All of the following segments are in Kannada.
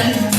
again.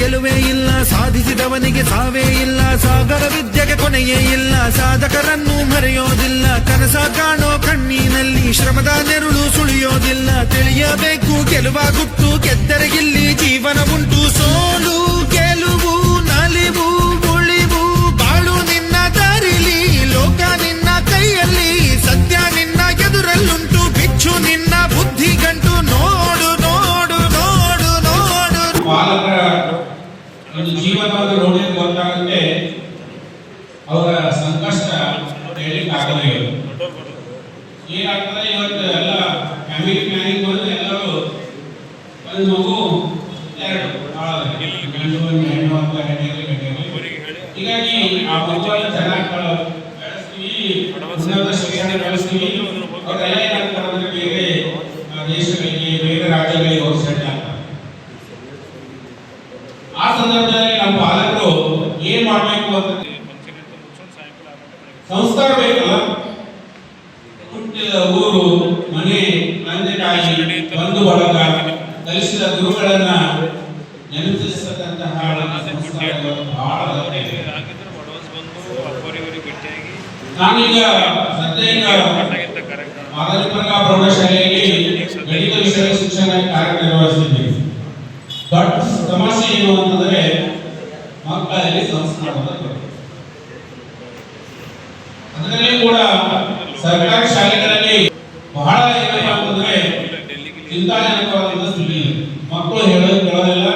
ಗೆಲುವೇ ಇಲ್ಲ ಸಾಧಿಸಿದವನಿಗೆ ಸಾವೇ ಇಲ್ಲ ಸಾಗರ ವಿದ್ಯೆಗೆ ಕೊನೆಯೇ ಇಲ್ಲ ಸಾಧಕರನ್ನು ಮರೆಯೋದಿಲ್ಲ ಕನಸ ಕಾಣೋ ಕಣ್ಣಿನಲ್ಲಿ ಶ್ರಮದ ನೆರಳು ಸುಳಿಯೋದಿಲ್ಲ ತಿಳಿಯಬೇಕು. ಗೆಲುವ ಗುಟ್ಟು ಇಲ್ಲಿ ಜೀವನ ಉಂಟು. ಸೋಲು ಆಳದಲ್ಲಿ. ಗಂಡು ಒಂದು ಹೆಣ್ಣು ಅಂತ ಹೆಣ್ಣಿಗೆ ಗಂಡಿಗೆ. ಹೀಗಾಗಿ ಆ ಮಗುವನ್ನು ಚೆನ್ನಾಗಿ ಕಳ- ಬೆಳೆಸ್ತೀವಿ ಉನ್ನತ ಶಿಕ್ಷಣ ಬೆಳೆಸ್ತೀವಿ ಅವರೆಲ್ಲ ಏನಾಗ್ತಾರೆ ಅಂದ್ರೆ ಬೇರೆ ಆ, ದೇಶಗಳಿಗೆ ಬೇರೆ ರಾಜ್ಯಗಳಿಗೆ ಹೋಗಿ ಇದೆ. ನಾನೀಗ ಸದ್ಯ ಈಗ ಪ್ರೌಢಶಾಲೆಯಲ್ಲಿ ಗಣಿತ ವಿಷಯ ಶಿಕ್ಷಣ ಕಾರ್ಯನಿರ್ವಹಿಸ್ತಿದ್ದೀನಿ ದೊಡ್ಡ ಸಮಸ್ಯೆ ಏನು ಅಂತಂದ್ರೆ ಮಕ್ಕಳಲ್ಲಿ ಸಂಸ್ಕಾರದ ಅದರಲ್ಲಿ ಕೂಡ ಸರ್ಕಾರಿ ಶಾಲೆಗಳಲ್ಲಿ ಬಹಳ ಏನಪ್ಪ ಅಂತಂದ್ರೆ ಚಿಂತಾಜನಕವಾದಂತ ಸ್ಥಿತಿ ಇದೆ ಮಕ್ಕಳು ಹೇಳೋದು ಕೇಳೋದಿಲ್ಲ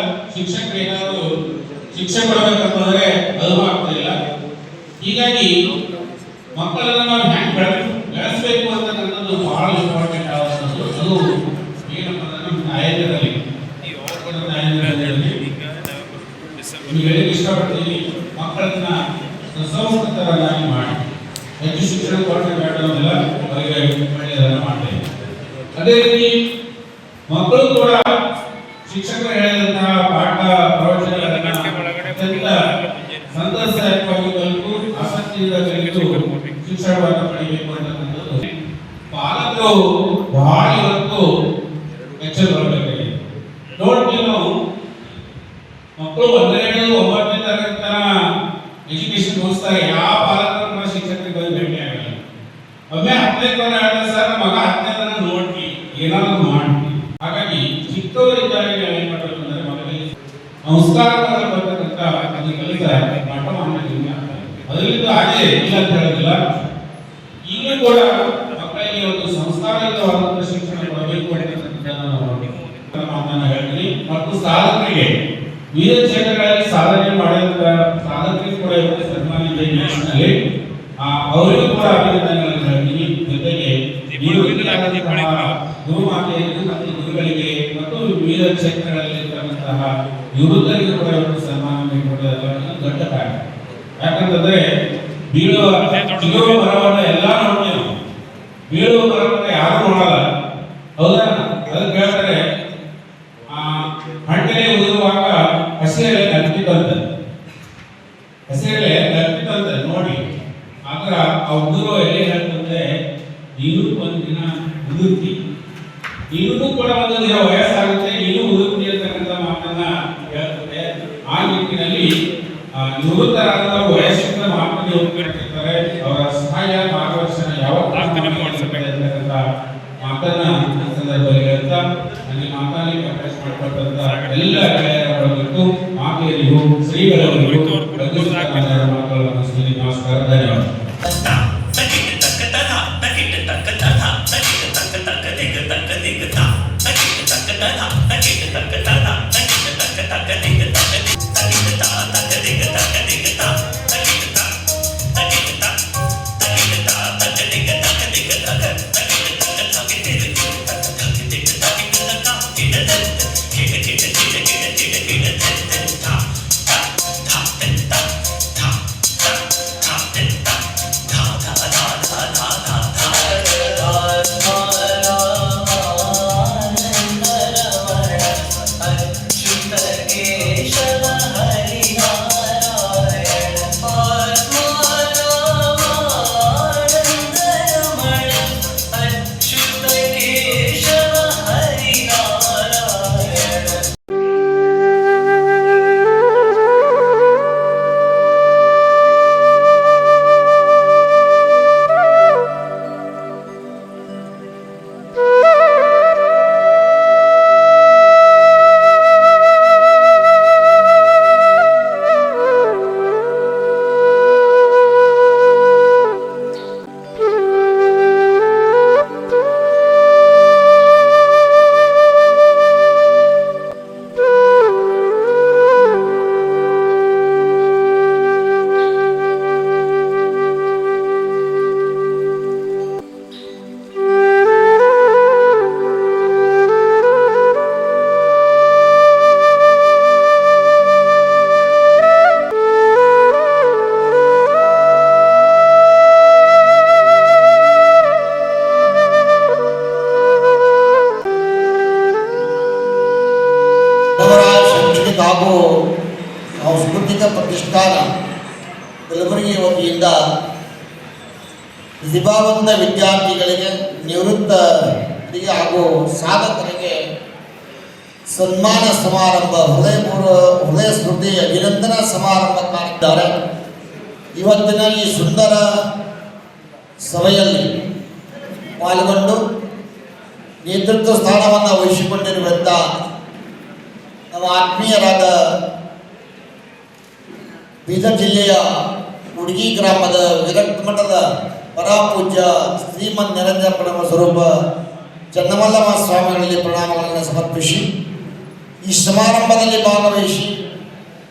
ಶಿಕ್ಷಕರು ಏನಾದ್ರು ಶಿಕ್ಷೆ ಕೊಡಬೇಕಂತಂದ್ರೆ ಅದು ಆಗ್ತಿಲ್ಲ ಹೀಗಾಗಿ ಮಕ್ಕಳನ್ನ ನಾವು ಹ್ಯಾಂಗ್ ಬೆಳ ಬೆಳೆಸಬೇಕು ಅಂತಕ್ಕಂಥದ್ದು ಬಹಳ ಇಂಪಾರ್ಟೆಂಟ್ ಆದಂಥದ್ದು. ಅದು ಏನಪ್ಪ ನಮ್ಮ ಹೇಳಿಕ್ಕೆ ಇಷ್ಟಪಡ್ತೀನಿ. ಮಕ್ಕಳನ್ನ ಸುಸಂಸ್ಕೃತರನ್ನಾಗಿ ಮಾಡಿ. ಹೆಚ್ಚು ಶಿಕ್ಷಣ ಕೊರತೆ ಬೇಡ ಅನ್ನೋದಿಲ್ಲ ಅವರಿಗೆ ಒಳ್ಳೆಯದನ್ನ ಅದೇ ರೀತಿ ಮಕ್ಕಳು ಕೂಡ ಶಿಕ್ಷಕರು ಪಾಠ ಪ್ರವಚನಗಳನ್ನ ಸಂಸ್ಕಾರವಾದ ಬರ್ತಕ್ಕಂಥ ಅದು ಕೆಲಸ ಮಠ ಜೀವನ ಅದರಿಂದ ಹಾಗೆ ಇಲ್ಲ ಅಂತ ಹೇಳೋದಿಲ್ಲ. ಈಗಲೂ ಕೂಡ ಮಕ್ಕಳಿಗೆ ಒಂದು ಸಂಸ್ಕಾರಯುತವಾದಂತಹ ಶಿಕ್ಷಣ ಕೊಡಬೇಕು ಅಂತಕ್ಕಂಥದ್ದನ್ನ ಹೇಳ್ತೀನಿ. ಮತ್ತು ಸಾಧಕರಿಗೆ ವಿವಿಧ ಕ್ಷೇತ್ರಗಳಲ್ಲಿ ಸಾಧನೆ ಮಾಡಿದಂತ ಸಾಧಕರಿಗೆ ಕೂಡ ಇವತ್ತು ಸನ್ಮಾನ ಇದೆ ನ್ಯಾಷನಲ್ಲಿ ಅವರಿಗೂ ಕೂಡ ಅಭಿನಂದನೆಗಳನ್ನು ಹೇಳ್ತೀನಿ. ಜೊತೆಗೆ ನೀವು ಇಲ್ಲಿಯಾದಂತಹ ಗುರು ಮಾತೆಯರಿಗೂ ಮತ್ತು ಗುರುಗಳಿಗೆ ಮತ್ತು ವಿವಿಧ ಕ್ಷೇತ್ರಗಳಲ್ಲಿ ಇರ್ತಕ್ಕಂತಹ ನಿವೃತ್ತರಿಗೂ ಕೂಡ ಇವತ್ತು ಸನ್ಮಾನ ಇದು ದೊಡ್ಡ ಕಾರ್ಯ ಯಾಕಂತಂದ್ರೆ ಬೀಳುವ ಸಿಗುವ ಮರವನ್ನು ಎಲ್ಲ ನೋಡ್ತೀವಿ ಬೀಳುವ ಮರವನ್ನು ಯಾರು ನೋಡಲ್ಲ. ಹೌದಾ? ಅದಕ್ಕೆ ಹೇಳ್ತಾರೆ ಆ ಹಣ್ಣೆಲೆ ಉದುರುವಾಗ ಹಸಿರೆಲೆ ನಗ್ತಿತ್ತಂತೆ ಹಸಿರೆಲೆ ನಗ್ತಿತ್ತಂತೆ ನೋಡಿ. ಆಗ ಆ ಉದುರುವ ಎಲೆ ಹೇಳ್ತಂತೆ ನೀನು ಒಂದು ದಿನ ಉದುರ್ತಿ. ನೀನು ಕೂಡ ಒಂದು ದಿನ ವಯಸ್ಸಾಗುತ್ತೆ ಹೇಳ್ತದೆ ಆ ನಿಟ್ಟಿನಲ್ಲಿ ಆ, ನಿವೃತ್ತರಾದ ವಯಸ್ಸಿನ ಮಾತನ್ನು ಒಪ್ಪಿಕೊಂಡಿರ್ತಾರೆ ಅವರ ಸಹಾಯ ಮಾರ್ಗದರ್ಶನ ಯಾವ ಅಂತಕ್ಕಂಥ ಮಾತನ್ನ ಈ ಸಂದರ್ಭದಲ್ಲಿ ಹೇಳ್ತಾ ಅಲ್ಲಿ ಮಾತಾಡಿ ಅಭ್ಯಾಸ ಮಾಡಿಕೊಟ್ಟಂತ ಎಲ್ಲ ಗೆಳೆಯರ ಬಿಟ್ಟು ಮಾತೆಯರಿಗೂ ಶ್ರೀಗಳವರಿಗೂ ಮಾತುಗಳನ್ನು. ನಮಸ್ಕಾರ ಧನ್ಯವಾದ ಅವರ ಸಮಾರಂಭ ಹೃದಯಪೂರ್ವ ಹೃದಯ ಸ್ಮೃತಿ ಅಭಿನಂದನಾ ಸಮಾರಂಭ ಕಾಣಿದ್ದಾರೆ ಇವತ್ತಿನ ಈ ಸುಂದರ ಸಭೆಯಲ್ಲಿ ಪಾಲ್ಗೊಂಡು ನೇತೃತ್ವ ಸ್ಥಾನವನ್ನು ವಹಿಸಿಕೊಂಡಿರುವಂಥ ನಮ್ಮ ಆತ್ಮೀಯರಾದ ಬೀದರ್ ಜಿಲ್ಲೆಯ ಹುಡುಗಿ ಗ್ರಾಮದ ವಿರಕ್ತ ಮಠದ ಪರಾಪೂಜ್ಯ ಶ್ರೀಮನ್ ನಿರಂಜನ ಪ್ರಣಮ ಸ್ವರೂಪ ಚನ್ನಮಲ್ಲಮ್ಮ ಸ್ವಾಮಿಗಳಲ್ಲಿ ಪ್ರಣಾಮಗಳನ್ನು ಸಮರ್ಪಿಸಿ ಈ ಸಮಾರಂಭದಲ್ಲಿ ಭಾಗವಹಿಸಿ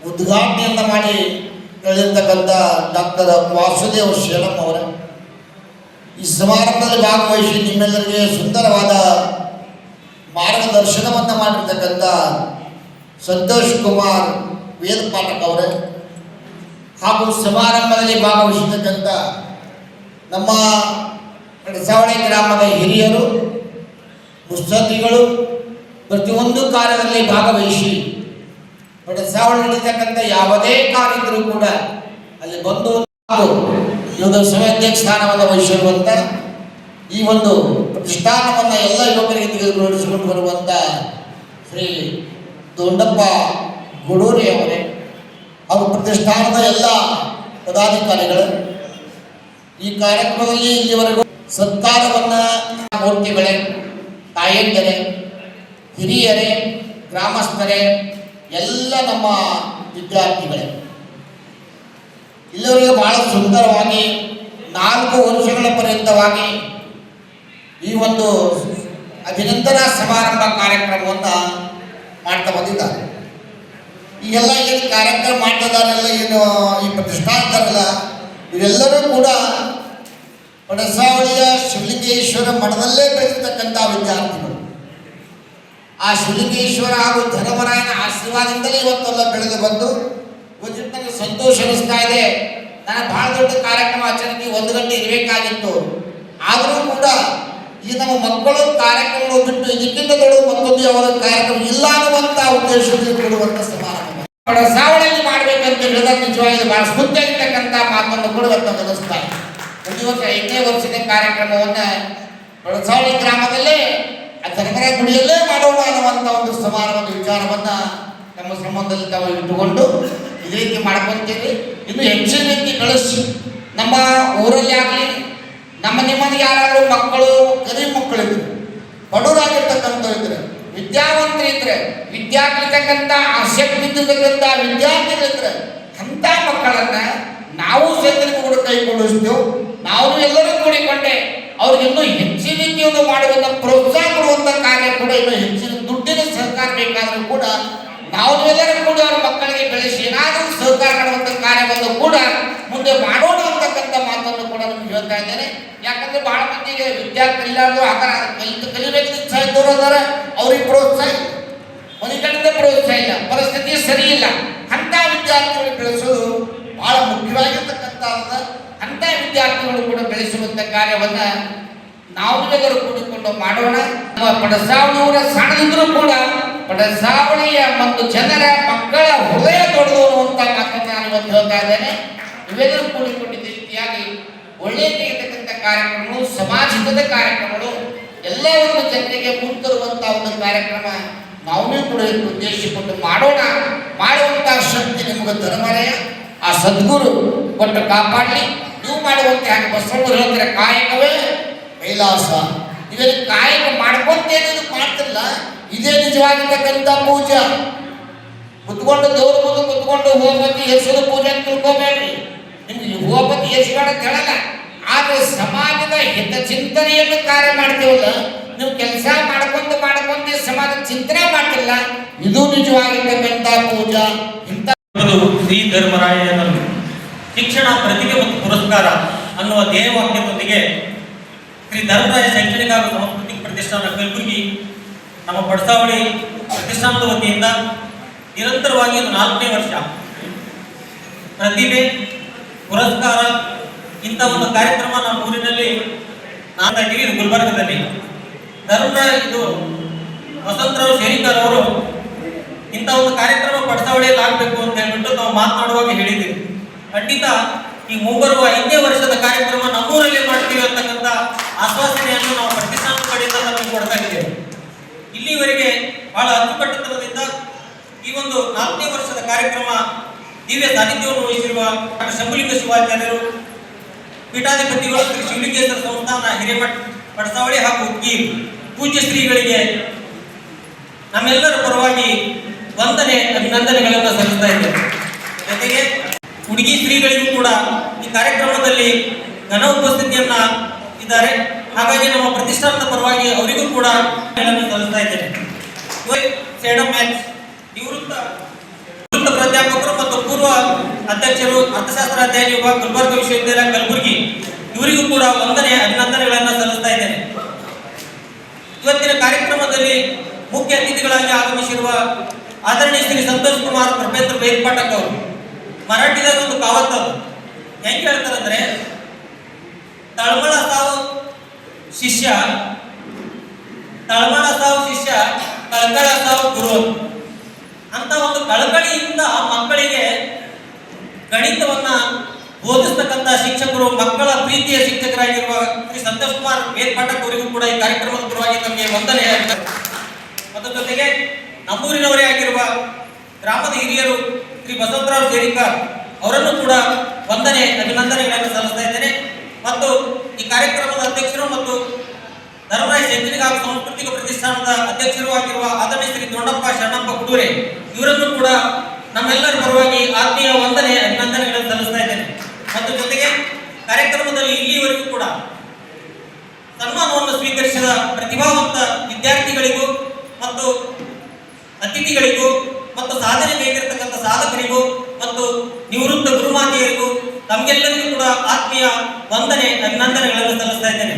ಉದ್ಘಾಟನೆಯನ್ನು ಮಾಡಿ ಹೇಳಿರ್ತಕ್ಕಂಥ ಡಾಕ್ಟರ್ ವಾಸುದೇವ ಶೇಲಂ ಅವರ. ಈ ಸಮಾರಂಭದಲ್ಲಿ ಭಾಗವಹಿಸಿ ನಿಮ್ಮೆಲ್ಲರಿಗೆ ಸುಂದರವಾದ ಮಾರ್ಗದರ್ಶನವನ್ನು ಮಾಡಿರ್ತಕ್ಕಂಥ ಸಂತೋಷ್ ಕುಮಾರ್ ವೇದ ಪಾಠಕ್ ಅವರೇ. ಹಾಗೂ ಸಮಾರಂಭದಲ್ಲಿ ಭಾಗವಹಿಸಿರ್ತಕ್ಕಂಥ ನಮ್ಮ ಕಡಸಾವಳಿ ಗ್ರಾಮದ ಹಿರಿಯರು ಮುತ್ಸದ್ದಿಗಳು ಪ್ರತಿಯೊಂದು ಕಾರ್ಯದಲ್ಲಿ ಭಾಗವಹಿಸಿ. ಬಟ್ ಸಾವಿರ ನಡೀತಕ್ಕಂಥ ಯಾವುದೇ ಕಾರ್ಯ ಇದ್ರೂ ಕೂಡ ಅಲ್ಲಿ ಬಂದು ಇವರು ಸಭಾಧ್ಯಕ್ಷ ಸ್ಥಾನವನ್ನು ವಹಿಸಿರುವಂಥ ಈ ಒಂದು ಪ್ರತಿಷ್ಠಾನವನ್ನು ಎಲ್ಲ ಯುವಕರಿಗೆ ತೆಗೆದುಕೊಂಡಿಸಿಕೊಂಡು ಬರುವಂಥ ಶ್ರೀ ದೊಂಡಪ್ಪ ಗುಡೂರಿ ಅವರೇ. ಅವರು ಪ್ರತಿಷ್ಠಾನದ ಎಲ್ಲ ಪದಾಧಿಕಾರಿಗಳು. ಈ ಕಾರ್ಯಕ್ರಮದಲ್ಲಿ ಇಲ್ಲಿವರೆಗೂ ಸತ್ಕಾರವನ್ನ ಮೂರ್ತಿಗಳೇ ತಾಯಂದಿರೇ ಹಿರಿಯರೇ, ಗ್ರಾಮಸ್ಥರೇ, ಎಲ್ಲ ನಮ್ಮ ವಿದ್ಯಾರ್ಥಿಗಳೇ. ಇಲ್ಲಿವರೆಗೆ ಬಹಳ ಸುಂದರವಾಗಿ ನಾಲ್ಕು ವರ್ಷಗಳ ಪರ್ಯಂತವಾಗಿ ಈ ಒಂದು ಅಭಿನಂದನಾ ಸಮಾರಂಭ ಕಾರ್ಯಕ್ರಮವನ್ನು ಮಾಡ್ತಾ ಬಂದಿದ್ದಾರೆ. ಈ ಎಲ್ಲ ಏನು ಕಾರ್ಯಕ್ರಮ ಮಾಡ್ತದಾರೆಲ್ಲ ಏನು ಈ ಪ್ರತಿಷ್ಠಾನದಲ್ಲ ಇವೆಲ್ಲರೂ ಕೂಡ ಪಡಸಾವಳಿಯ ಶಿವಲಿಂಗೇಶ್ವರ ಮಠದಲ್ಲೇ ಬೆಳೆದಿರ್ತಕ್ಕಂಥ ವಿದ್ಯಾರ್ಥಿಗಳು. ಆ ಶಿವಲಿಂಗೇಶ್ವರ ಹಾಗೂ ಧರ್ಮರಾಯನ ಆಶೀರ್ವಾದದಿಂದಲೇ ಇವತ್ತೆಲ್ಲ ಬೆಳೆದು ಬಂದು ನನಗೆ ಸಂತೋಷ ಅನಿಸ್ತಾ ಇದೆ. ನಾನು ಬಹಳ ದೊಡ್ಡ ಕಾರ್ಯಕ್ರಮ ಆಚರಣೆಗೆ ಒಂದು ಗಂಟೆ ಇರಬೇಕಾಗಿತ್ತು. ಆದರೂ ಕೂಡ ಈ ನಮ್ಮ ಮಕ್ಕಳು ಕಾರ್ಯಕ್ರಮಗಳು ಬಿಟ್ಟು ಇದಕ್ಕಿಂತ ದೊಡ್ಡ ಮತ್ತೊಂದು ಯಾವುದೋ ಕಾರ್ಯಕ್ರಮ ಇಲ್ಲ ಅನ್ನುವಂಥ ಉದ್ದೇಶದಲ್ಲಿ ಕೊಡುವಂಥ ಸಮಾರಂಭ. ಸಾವಳಿಯಲ್ಲಿ ಮಾಡಬೇಕಂತ ಹೇಳಿದ ನಿಜವಾಗಿ ಬಹಳ ಸ್ಫೂರ್ತಿಯಾಗಿರ್ತಕ್ಕಂಥ ಮಾತನ್ನು ಕೊಡುವಂತ ಅನಿಸ್ತಾ ಇದೆ ಒಂದು ವರ್ಷ ಐದನೇ ವರ್ಷದ ಕಾರ್ಯಕ್ರಮವನ್ನು ಬಳಸಾವಳಿ ಗ್ರಾಮದಲ್ಲೇ ಆ ಧರ್ಮರಾಯ ಗುಡಿಯಲ್ಲೇ ಮಾಡೋಣ ಅನ್ನುವಂಥ ಒಂದು ಸಮಾರಂಭದ ವಿಚಾರವನ್ನ ನಮ್ಮ ಸಂಬಂಧದಲ್ಲಿ ತಾವು ಇಟ್ಟುಕೊಂಡು ಇದೇ ರೀತಿ ಮಾಡ್ಕೊತೀವಿ. ಇನ್ನು ಹೆಚ್ಚಿನ ರೀತಿ ಕಳಿಸಿ. ನಮ್ಮ ಊರಲ್ಲಿ ಆಗಲಿ, ನಮ್ಮ ನಿಮ್ಮಲ್ಲಿ ಯಾರಾದರೂ ಮಕ್ಕಳು ಕರಿ ಮಕ್ಕಳಿದ್ರು ಬಡವರಾಗಿರ್ತಕ್ಕಂಥ ಇದ್ರೆ, ವಿದ್ಯಾವಂತರು ಇದ್ರೆ ಕಲಿತಕ್ಕಂಥ ಆಸಕ್ತಿ ಇದ್ದಿರ್ತಕ್ಕಂಥ ವಿದ್ಯಾರ್ಥಿಗಳಿದ್ರೆ ಅಂಥ ಮಕ್ಕಳನ್ನ ನಾವು ಸೇತನಿಗೆ ಕೂಡ ಕೈ ಕೊಡಿಸ್ತೇವೆ. ನಾವು ಎಲ್ಲರೂ ಕೂಡಿಕೊಂಡೆ. ಅವ್ರಿಗೆ ಇನ್ನೂ ಹೆಚ್ಚಿನ ರೀತಿಯನ್ನು ಮಾಡುವಂಥ ಪ್ರೋತ್ಸಾಹ ಕೊಡುವಂಥ ಕಾರ್ಯ ಕೂಡ ಇನ್ನು ಹೆಚ್ಚಿನ ದುಡ್ಡಿನ ಸಹಕಾರ ಬೇಕಾದರೂ ಕೂಡ ನಾವು ಎಲ್ಲರೂ ಕೂಡ ಅವ್ರ ಮಕ್ಕಳಿಗೆ ಬೆಳೆಸಿ ಏನಾದರೂ ಸಹಕಾರ ಮಾಡುವಂಥ ಕಾರ್ಯವನ್ನು ಕೂಡ ಮುಂದೆ ಮಾಡೋಣ ಅಂತಕ್ಕಂಥ ಮಾತನ್ನು ಕೂಡ ನಿಮ್ಗೆ ಹೇಳ್ತಾ ಇದ್ದೇನೆ. ಯಾಕಂದ್ರೆ ಬಹಳ ಮಂದಿಗೆ ವಿದ್ಯಾರ್ಥಿ ಇಲ್ಲಾರ್ದು ಆ ಥರ ಕಲಿತು ಕಲಿಬೇಕು ಇಚ್ಛೆ ಇದ್ದವರು ಅವ್ರಿಗೆ ಪ್ರೋತ್ಸಾಹ ಒಂದು ಕಡೆಯಿಂದ ಪ್ರೋತ್ಸಾಹ ಇಲ್ಲ. ಪರಿಸ್ಥಿತಿ ಸರಿ ಇಲ್ಲ. ಅಂತ ವಿದ್ಯಾರ್ಥಿಗಳು ಬೆಳೆಸೋದು ಬಹಳ ಮುಖ್ಯವಾಗಿರ್ತಕ್ಕಂಥ ಅಂತ ವಿದ್ಯಾರ್ಥಿಗಳು ಕೂಡ ಬೆಳೆಸುವಂಥ ಕಾರ್ಯವನ್ನ ನಾವು ಲೇಗರು ಕೂಡಿಕೊಂಡು ಮಾಡೋಣ. ನಮ್ಮ ಪಡಸಾವಳಿಯವರ ಸಣ್ಣದಿದ್ರು ಕೂಡ ಪಡಸಾವಳಿಯ ಮತ್ತು ಜನರ ಮಕ್ಕಳ ಹೃದಯ ತೊಡೆದವರು ಅಂತ ಮಾತನ್ನ ನಾನು ಇವತ್ತು ಹೇಳ್ತಾ ಇದ್ದೇನೆ. ಇವೆಲ್ಲರೂ ಕೂಡಿಕೊಂಡಿದ್ದ ರೀತಿಯಾಗಿ ಒಳ್ಳೆಯ ತೆಗೆತಕ್ಕಂಥ ಕಾರ್ಯಕ್ರಮಗಳು, ಸಮಾಜದ ಕಾರ್ಯಕ್ರಮಗಳು, ಎಲ್ಲ ಜನರಿಗೆ ಮುಂತರುವಂತ ಒಂದು ಕಾರ್ಯಕ್ರಮ ನಾವೇ ಕೂಡ ಉದ್ದೇಶಿಸಿಕೊಂಡು ಮಾಡೋಣ. ಮಾಡುವಂತ ಶಕ್ತಿ ನಿಮಗೆ ಧರ್ಮರಾಯ ಆ ಸದ್ಗುರು ಕೊಟ್ಟು ಕಾಪಾಡಲಿ. ನೀವು ಮಾಡುವಂತೆ ಹಾಗೆ ಬಸವಣ್ಣ ಹೇಳ್ತಾರೆ, ಕಾಯಕವೇ. ಕೈಲಾಸ. ಇದರ ಕಾಯಕ ಮಾಡ್ಕೊಂತೇನೇನು ಮಾಡ್ತಿಲ್ಲ ಇದೇ ನಿಜವಾಗಿರ್ತಕ್ಕಂಥ ಪೂಜಾ. ಕುತ್ಕೊಂಡು ದೇವ್ರ ಮುಂದೆ ಕುತ್ಕೊಂಡು ಹೋಗಿ ಹೆಸರು ಪೂಜೆ ಅಂತ ತಿಳ್ಕೊಬೇಡ್ರಿ ನಿಮ್ಗೆ ಹೋಗಿ ಹೆಸರು ಕೇಳಲ್ಲ ಹೇಳಲ್ಲ. ಆದ್ರೆ ಸಮಾಜದ ಹಿತ ಚಿಂತನೆಯನ್ನು ಕಾರ್ಯ ಮಾಡ್ತೇವಲ್ಲ, ನೀವು ಕೆಲಸ ಮಾಡ್ಕೊಂಡು ಮಾಡ್ಕೊಂಡು ಸಮಾಜ ಚಿಂತನೆ ಮಾಡ್ತಿಲ್ಲ, ಇದು ನಿಜವಾಗಿರ್ತಕ್ಕಂಥ ಪೂಜಾ. ಇಂಥ ಶ್ರೀ ಧರ್ಮರಾಯನ ಶಿಕ್ಷಣ ಪ್ರತಿಭೆ ಮತ್ತು ಪುರಸ್ಕಾರ ಅನ್ನುವ ಧ್ಯೇಯವಾಕ್ಯದೊಂದಿಗೆ ಶ್ರೀ ಧರ್ಮರಾಜ ಶೈಕ್ಷಣಿಕ ಹಾಗೂ ಸಾಂಸ್ಕೃತಿಕ ಪ್ರತಿಷ್ಠಾನ ಕಲಬುರಗಿ ನಮ್ಮ ಪಡಸಾವಳಿ ಪ್ರತಿಷ್ಠಾನದ ವತಿಯಿಂದ ನಿರಂತರವಾಗಿ ಇದು ನಾಲ್ಕನೇ ವರ್ಷ ಪ್ರತಿಭೆ, ಪುರಸ್ಕಾರ, ಇಂಥ ಒಂದು ಕಾರ್ಯಕ್ರಮ ನಮ್ಮ ಊರಿನಲ್ಲಿ ಇದು ಗುಲ್ಬರ್ಗದಲ್ಲಿ. ಧರ್ಮರಾಜ ಇದು ವಸಂತರಾವ್ ಶೇರಿಕರ್ ಅವರು ಇಂಥ ಒಂದು ಕಾರ್ಯಕ್ರಮ ಪಡಸಾವಳಿಯಲ್ಲಿ ಆಗಬೇಕು ಅಂತ ಹೇಳ್ಬಿಟ್ಟು ನಾವು ಮಾತನಾಡುವಾಗ ಹೇಳಿದ್ದೀವಿ. ಖಂಡಿತ ಈ ಮುಂಬರುವ ಐದನೇ ವರ್ಷದ ಕಾರ್ಯಕ್ರಮ ನಮ್ಮೂರಲ್ಲಿ ಮಾಡ್ತೀವಿ ಅಂತಕ್ಕಂಥ ಆಶ್ವಾಸನೆಯನ್ನು ನಾವು ಪಾಕಿಸ್ತಾನ ಕಡೆಯಿಂದ ನಮಗೆ ಕೊಡ್ತಾ ಇದ್ದೇವೆ ಇಲ್ಲಿವರೆಗೆ ಬಹಳ ಅಚ್ಚುಕಟ್ಟುತನದಿಂದ ಈ ಒಂದು ನಾಲ್ಕನೇ ವರ್ಷದ ಕಾರ್ಯಕ್ರಮ ದಿವ್ಯ ಸಾನ್ನಿಧ್ಯವನ್ನು ವಹಿಸಿರುವ ಡಾಕ್ಟರ್ ಶಂಭುಲಿಂಗ ಶಿವಾಚಾರ್ಯರು, ಪೀಠಾಧಿಪತಿಗಳು ಶ್ರೀ ಶಿವಲಿಂಗೇಶ್ವರ ಸಂಸ್ಥಾನ ಹಿರೇಮಠ ಪಡಸಾವಳಿ ಹಾಗೂ ಈ ಪೂಜ್ಯ ಶ್ರೀಗಳಿಗೆ ನಮ್ಮೆಲ್ಲರ ಪರವಾಗಿ ವಂದನೆ, ಅಭಿನಂದನೆಗಳನ್ನು ಸಲ್ಲಿಸ್ತಾ ಇದ್ದೇವೆ ಜೊತೆಗೆ ಹುಡುಗಿ ಸ್ತ್ರೀಗಳಿಗೂ ಕೂಡ ಈ ಕಾರ್ಯಕ್ರಮದಲ್ಲಿ ಘನ ಉಪಸ್ಥಿತಿಯನ್ನ ಇದ್ದಾರೆ. ಹಾಗಾಗಿ ನಮ್ಮ ಪ್ರತಿಷ್ಠಾನದ ಪರವಾಗಿ ಅವರಿಗೂ ಕೂಡ ಸಲ್ಲಿಸ್ತಾ ಇದ್ದೇನೆ. ನಿವೃತ್ತ ಪ್ರಾಧ್ಯಾಪಕರು ಮತ್ತು ಪೂರ್ವ ಅಧ್ಯಕ್ಷರು ಅರ್ಥಶಾಸ್ತ್ರ ಅಧ್ಯಯನ ವಿಭಾಗ ಗುಲ್ಬರ್ಗ ವಿಶ್ವವಿದ್ಯಾಲಯ ಕಲಬುರಗಿ, ಇವರಿಗೂ ಕೂಡ ವಂದನೆ, ಅಭಿನಂದನೆಗಳನ್ನು ಸಲ್ಲಿಸ್ತಾ ಇದ್ದೇನೆ. ಇವತ್ತಿನ ಕಾರ್ಯಕ್ರಮದಲ್ಲಿ ಮುಖ್ಯ ಅತಿಥಿಗಳಾಗಿ ಆಗಮಿಸಿರುವ ಆದರಣೀಯ ಶ್ರೀ ಸಂತೋಷ್ ಕುಮಾರ್, ಪ್ರೊಫೆಸರ್ ವೇದ್ ಅವರು. ಮರಾಠಿದಾಗ ಒಂದು ಕಾವತ್ತು ಹೆಂಗ್ ಹೇಳ್ತಾರಂದ್ರೆ ತಳಮಳ असावं ಶಿಷ್ಯ, ತಳಮಳ ಸಾವು ಶಿಷ್ಯ, ಕಳಕಳ ಸಾವು ಗುರು. ಅಂತ ಒಂದು ಕಳಕಳಿಯಿಂದ ಮಕ್ಕಳಿಗೆ ಗಣಿತವನ್ನ ಬೋಧಿಸ್ತಕ್ಕಂಥ ಶಿಕ್ಷಕರು, ಮಕ್ಕಳ ಪ್ರೀತಿಯ ಶಿಕ್ಷಕರಾಗಿರುವ ಶ್ರೀ ಸಂತೋಷ್ ಕುಮಾರ್ ಅವರಿಗೂ ಕೂಡ ಈ ಕಾರ್ಯಕ್ರಮದ ಪರವಾಗಿ ನಮಗೆ ವಂದನೆ ಅದರ ಜೊತೆಗೆ ನಮ್ಮೂರಿನವರೇ ಆಗಿರುವ ಗ್ರಾಮದ ಹಿರಿಯರು ಶ್ರೀ ಬಸವರಾವ್ ಸೇರಿಕರ್ ಅವರನ್ನು ಕೂಡ ವಂದನೆ, ಅಭಿನಂದನೆಗಳನ್ನು ಸಲ್ಲಿಸ್ತಾ ಇದ್ದೇನೆ. ಮತ್ತು ಈ ಕಾರ್ಯಕ್ರಮದ ಅಧ್ಯಕ್ಷರು ಮತ್ತು ಧರ್ಮರಾಯ ಶೈಕ್ಷಣಿಕ ಹಾಗೂ ಸಾಂಸ್ಕೃತಿಕ ಪ್ರತಿಷ್ಠಾನದ ಅಧ್ಯಕ್ಷರು ಆಗಿರುವ ಆದರಣೀಯ ಶ್ರೀ ದೊಡ್ಡಪ್ಪ ಶರಣಪ್ಪ ಕುಡೂರೆ, ಇವರನ್ನು ಕೂಡ ನಮ್ಮೆಲ್ಲರ ಪರವಾಗಿ ಆತ್ಮೀಯ ವಂದನೆ ಅಭಿನಂದನೆಗಳನ್ನು ಸಲ್ಲಿಸ್ತಾ ಇದ್ದೇನೆ. ಮತ್ತು ಜೊತೆಗೆ ಕಾರ್ಯಕ್ರಮದಲ್ಲಿ ಇಲ್ಲಿವರೆಗೂ ಕೂಡ ಸನ್ಮಾನವನ್ನು ಸ್ವೀಕರಿಸಿದ ಪ್ರತಿಭಾವಂತ ವಿದ್ಯಾರ್ಥಿಗಳಿಗೂ ಮತ್ತು ಅತಿಥಿಗಳಿಗೂ ಮತ್ತು ಸಾಧನೆ ಬೇಕಿರತಕ್ಕಂಥ ಸಾಧಕರಿಗೂ ಮತ್ತು ನಿವೃತ್ತ ಗುರುಮಾತೆಯರಿಗೂ ತಮಗೆಲ್ಲರಿಗೂ ಕೂಡ ಆತ್ಮೀಯ ವಂದನೆ ಅಭಿನಂದನೆಗಳನ್ನು ಸಲ್ಲಿಸ್ತಾ ಇದ್ದೇನೆ.